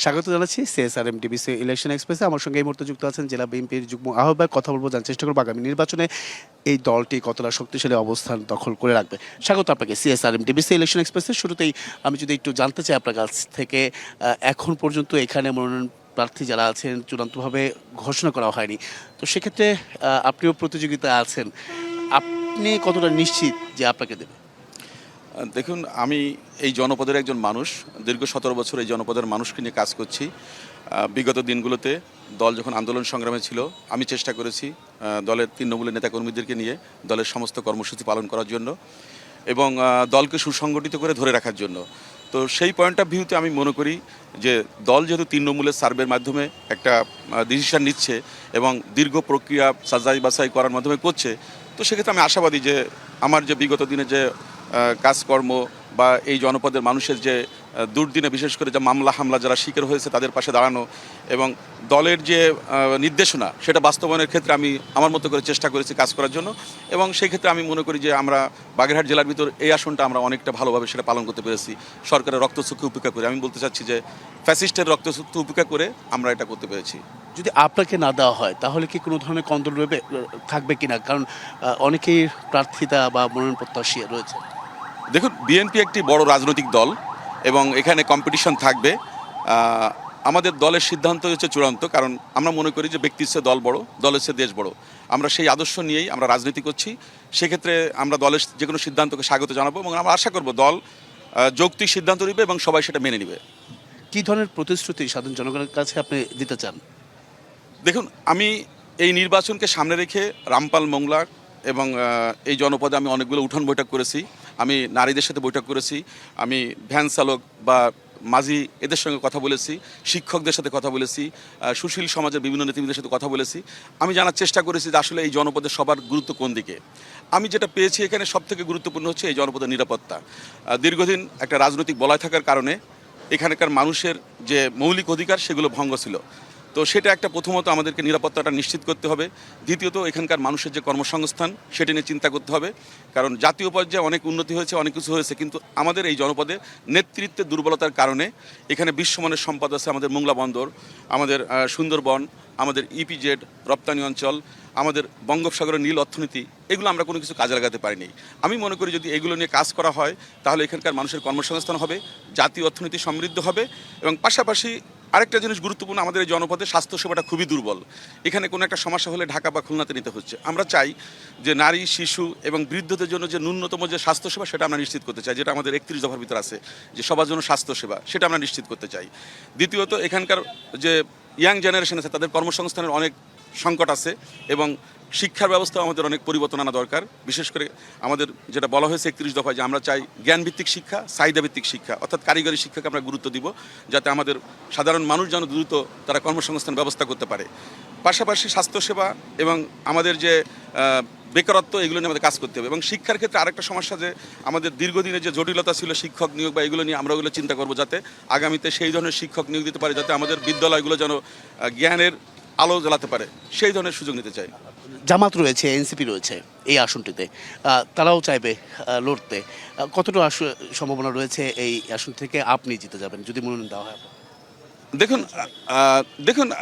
স্বাগত জানাচ্ছি CSRM DBC election এক্সপ্রেসে আমার সঙ্গে এই মুহূর্তে যুক্ত আছেন জেলা বিএনপির যুগ্ম আহ্বায়ক। কথা বলব জানার চেষ্টা করব আগামী নির্বাচনে এই দলটি কতটা শক্তিশালী অবস্থান দখল করে রাখবে। স্বাগত আপনাকে সিএসআরএম ডিবিসি ইলেকশন এক্সপ্রেসের শুরুতেই আমি যদি একটু জানতে চাই আপনার কাছ থেকে এখন পর্যন্ত এখানে মনোনয়ন প্রার্থী যারা আছেন, চূড়ান্তভাবে ঘোষণা করা হয়নি। তো সেক্ষেত্রে আপনিও প্রতিযোগিতা আছেন। আপনি কতটা নিশ্চিত যে আপনাকে দেবে? দেখুন, আমি এই জনপদের একজন মানুষ, দীর্ঘ সতেরো বছর এই জনপদের মানুষকে নিয়ে কাজ করছি। বিগত দিনগুলোতে দল যখন আন্দোলন সংগ্রামে ছিল, আমি চেষ্টা করেছি দলের তৃণমূলের নেতাকর্মীদেরকে নিয়ে দলের সমস্ত কর্মসূচি পালন করার জন্য এবং দলকে সুসংগঠিত করে ধরে রাখার জন্য। তো সেই পয়েন্ট অফ ভিউতে আমি মনে করি যে দল যেহেতু তৃণমূলের সার্ভের মাধ্যমে একটা ডিসিশন নিচ্ছে এবং দীর্ঘ প্রক্রিয়া সাজাই বাছাই করার মাধ্যমে করছে, তো সেক্ষেত্রে আমি আশাবাদী যে আমার যে বিগত দিনে যে কাজকর্ম বা এই জনপদের মানুষের যে দুর্দিনে বিশেষ করে যে মামলা হামলা যারা শিকার হয়েছে তাদের পাশে দাঁড়ানো এবং দলের যে নির্দেশনা সেটা বাস্তবায়নের ক্ষেত্রে আমি আমার মতো করে চেষ্টা করেছি কাজ করার জন্য এবং সেই ক্ষেত্রে আমি মনে করি যে আমরা বাগেরহাট জেলার ভিতর এই আসনটা আমরা অনেকটা ভালোভাবে সেটা পালন করতে পেরেছি। সরকারের রক্তচক্ষু উপেক্ষা করে। আমি বলতে চাচ্ছি যে, ফ্যাসিস্টের রক্তচক্ষু উপেক্ষা করে আমরা এটা করতে পেরেছি। যদি আপনাকে না দেওয়া হয়, তাহলে কি কোনো ধরনের কন্দল থাকবে কিনা? কারণ অনেকেই প্রার্থিতা বা মনোনয়ন প্রত্যাশী রয়েছে। দেখুন বিএনপি একটি বড় রাজনৈতিক দল এবং এখানে কম্পিটিশন থাকবে। আমাদের দলের সিদ্ধান্ত হচ্ছে চূড়ান্ত কারণ আমরা মনে করি যে ব্যক্তির চেয়ে দল বড় দলের চেয়ে দেশ বড়। আমরা সেই আদর্শ নিয়েই আমরা রাজনীতি করছি। সেক্ষেত্রে আমরা দলের যে কোনো সিদ্ধান্তকে স্বাগত জানাব এবং আমরা আশা করব দল যৌক্তিক সিদ্ধান্ত নেবে এবং সবাই সেটা মেনে নেবে। কি ধরনের প্রতিশ্রুতি সাধারণ জনগণের কাছে আপনি দিতে চান? দেখুন আমি এই নির্বাচনকে সামনে রেখে রামপাল মোংলা এবং এই জনপদে আমি অনেকগুলো উঠান বৈঠক করেছি। আমি নারীদের সাথে বৈঠক করেছি, আমি ভ্যান চালক বা মাঝি এদের সঙ্গে কথা বলেছি, শিক্ষকদের সাথে কথা বলেছি সুশীল সমাজের বিভিন্ন নেতৃবৃন্দের সাথে কথা বলেছি। আমি জানার চেষ্টা করেছি যে আসলে এই জনপদের সবার গুরুত্ব কোন দিকে। আমি যেটা পেয়েছি এখানে সব থেকে গুরুত্বপূর্ণ হচ্ছে এই জনপদের নিরাপত্তা। দীর্ঘদিন একটা রাজনৈতিক বলয় থাকার কারণে এখানকার মানুষের যে মৌলিক অধিকার, সেগুলো ভঙ্গ ছিল। তো সেটা একটা প্রথমত আমাদেরকে নিরাপত্তাটা নিশ্চিত করতে হবে। দ্বিতীয়ত, এখানকার মানুষের যে কর্মসংস্থান, সেটা নিয়ে চিন্তা করতে হবে। কারণ জাতীয় পর্যায়ে অনেক উন্নতি হয়েছে, অনেক কিছু হয়েছে, কিন্তু আমাদের এই জনপদে নেতৃত্বের দুর্বলতার কারণে এখানে বিশ্বমানের সম্পদ আছে আমাদের মোংলা বন্দর, আমাদের সুন্দরবন, আমাদের ইপিজেড রপ্তানি অঞ্চল, আমাদের বঙ্গোপসাগরের নীল অর্থনীতি, এগুলো আমরা কোনো কিছু কাজে লাগাতে পারিনি। আমি মনে করি যদি এগুলো নিয়ে কাজ করা হয়, তাহলে এখানকার মানুষের কর্মসংস্থান হবে, জাতীয় অর্থনীতি সমৃদ্ধ হবে এবং পাশাপাশি আরেকটা জিনিস গুরুত্বপূর্ণ, আমাদের এই জনপদে স্বাস্থ্যসেবাটা খুবই দুর্বল। এখানে কোনো একটা সমস্যা হলে ঢাকা বা খুলনাতে নিতে হচ্ছে। আমরা চাই যে নারী, শিশু এবং বৃদ্ধদের জন্য যে ন্যূনতম যে স্বাস্থ্যসেবা, সেটা আমরা নিশ্চিত করতে চাই, যেটা আমাদের একত্রিশ দফার ভিতর আছে, যে সবার জন্য স্বাস্থ্যসেবা, সেটা আমরা নিশ্চিত করতে চাই। দ্বিতীয়ত, এখানকার যে ইয়াং জেনারেশন আছে, তাদের কর্মসংস্থানের অনেক সংকট আছে এবং শিক্ষার ব্যবস্থা আমাদের অনেক পরিবর্তন আনা দরকার। বিশেষ করে আমাদের যেটা বলা হয়েছে একত্রিশ দফায় যে আমরা চাই জ্ঞানভিত্তিক শিক্ষা, চাহিদাভিত্তিক শিক্ষা। অর্থাৎ কারিগরি শিক্ষাকে আমরা গুরুত্ব দিব যাতে আমাদের সাধারণ মানুষ যেন দ্রুত তারা কর্মসংস্থান ব্যবস্থা করতে পারে। পাশাপাশি স্বাস্থ্যসেবা এবং আমাদের যে বেকারত্ব, এগুলো নিয়ে আমাদের কাজ করতে হবে। এবং শিক্ষার ক্ষেত্রে আরেকটা সমস্যা যে, আমাদের দীর্ঘদিনের যে জটিলতা ছিল শিক্ষক নিয়োগ বা এগুলো নিয়ে আমরা ওগুলো চিন্তা করব যাতে আগামীতে সেই ধরনের শিক্ষক নিয়োগ দিতে পারে যাতে আমাদের বিদ্যালয়গুলো যেন জ্ঞানের আলো জ্বালাতে পারে সেই ধরনের সুযোগ নিতে চাই। জামাত রয়েছে এনসিপি রয়েছে এই আসনটিতে। তারাও চাইবে লড়তে। কতটা আস- সম্ভাবনা রয়েছে এই আসন থেকে আপনি জিতে যাবেন যদি মনোনয়ন দেওয়া হয়? দেখুন দেখুন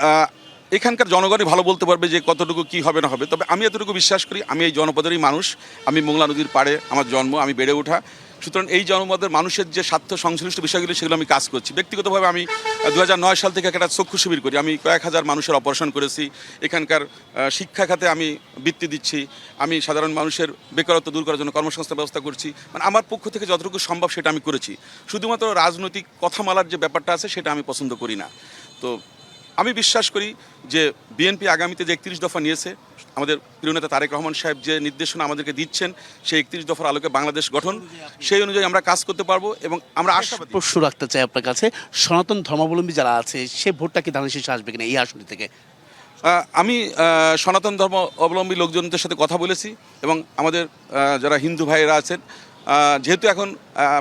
এখানকার জনগণই ভালো বলতে পারবে যে কতটুকু কি হবে না হবে। তবে আমি এতটুকু বিশ্বাস করি আমি এই জনপদেরই মানুষ আমি মোংলা নদীর পাড়ে আমার জন্ম আমি বেড়ে ওঠা। সুতরাং এই জনপদের মানুষের যে স্বার্থ সংশ্লিষ্ট বিষয়গুলি সেগুলো আমি কাজ করছি। ব্যক্তিগতভাবে আমি দু হাজার নয় সাল থেকে একটা চক্ষু শিবির করি। আমি কয়েক হাজার মানুষের অপারেশন করেছি। এখানকার শিক্ষা খাতে আমি বৃত্তি দিচ্ছি। আমি সাধারণ মানুষের বেকারত্ব দূর করার জন্য কর্মসংস্থান ব্যবস্থা করছি। মানে আমার পক্ষ থেকে যতটুকু সম্ভব সেটা আমি করেছি। শুধুমাত্র রাজনৈতিক কথামালার যে ব্যাপারটা আছে, সেটা আমি পছন্দ করি না। তো আমি বিশ্বাস করি যে বিএনপি আগামীতে যে একত্রিশ দফা নিয়েছে আমাদের প্রিয় নেতা তারেক রহমান সাহেব যে নির্দেশনা আমাদেরকে দিচ্ছেন সেই একত্রিশ দফার আলোকে বাংলাদেশ গঠন সেই অনুযায়ী আমরা কাজ করতে পারব এবং আমরা আশাবাদী প্রশ্ন রাখতে চাই আপনার কাছে সনাতন ধর্মাবলম্বী যারা আছে সে ভোটটা কি ধানের শীর্ষে আসবে কিনা এই আসনটি থেকে? আমি সনাতন ধর্ম অবলম্বী লোকজনদের সাথে কথা বলেছি এবং আমাদের যারা হিন্দু ভাইয়েরা আছেন যেহেতু এখন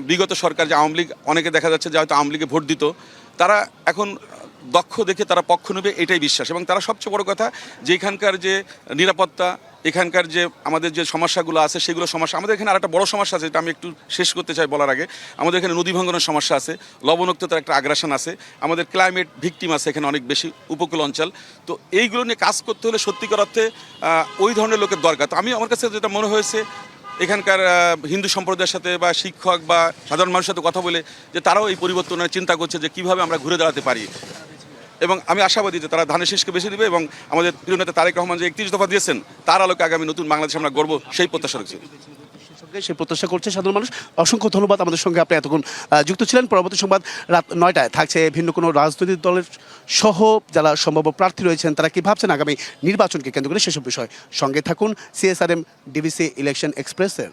বিগত সরকার যে আওয়ামী লীগ অনেকে দেখা যাচ্ছে যে হয়তো আওয়ামী লীগে ভোট দিত তারা এখন দক্ষ দেখে তারা পক্ষ নেবে, এটাই বিশ্বাস। এবং তারা সবচেয়ে বড় কথা, যে এখানকার যে নিরাপত্তা, এখানকার যে আমাদের যে সমস্যাগুলো আছে, সেগুলো সমস্যা, আমাদের এখানে আরেকটা বড় সমস্যা আছে, যেটা আমি একটু শেষ করতে চাই বলার আগে। আমাদের এখানে নদী ভাঙ্গনের সমস্যা আছে, লবণাক্ততার একটা আগ্রাসন আছে, আমাদের ক্লাইমেট ভিকটিম আছে এখানে অনেক বেশি উপকূল অঞ্চল। তো এইগুলো নিয়ে কাজ করতে হলে সত্যিকার অর্থে ওই ধরনের লোকের দরকার। তো আমি, আমার কাছে যেটা মনে হয়েছে, এখানকার হিন্দু সম্প্রদায়ের সাথে বা শিক্ষক বা সাধারণ মানুষের সাথে কথা বলে, যে তারাও এই পরিবর্তনের চিন্তা করছে যে কীভাবে আমরা ঘুরে দাঁড়াতে পারি। এবং আমি আশাবাদী যে তারা ধানের শীষকে বেছে দিবে এবং আমাদের প্রিয় নেতা তারেক রহমান যে একত্রিশ দফা দিয়েছেন, তার আলোকে আগামী নতুন বাংলাদেশ আমরা গর্ব সেই প্রত্যাশা সঙ্গে সে প্রত্যাশা করছে সাধারণ মানুষ। অসংখ্য ধন্যবাদ আমাদের সঙ্গে আপনি এতক্ষণ যুক্ত ছিলেন। পরবর্তী সংবাদ রাত নয়টায় থাকছে ভিন্ন কোনো রাজনৈতিক দলের সহ যারা সম্ভাব্য প্রার্থী রয়েছেন, তারা কি ভাবছেন আগামী নির্বাচনকে কেন্দ্র করে? সেসব বিষয় সঙ্গে থাকুন। সিএসআরএম ডিভিসি ইলেকশন এক্সপ্রেসের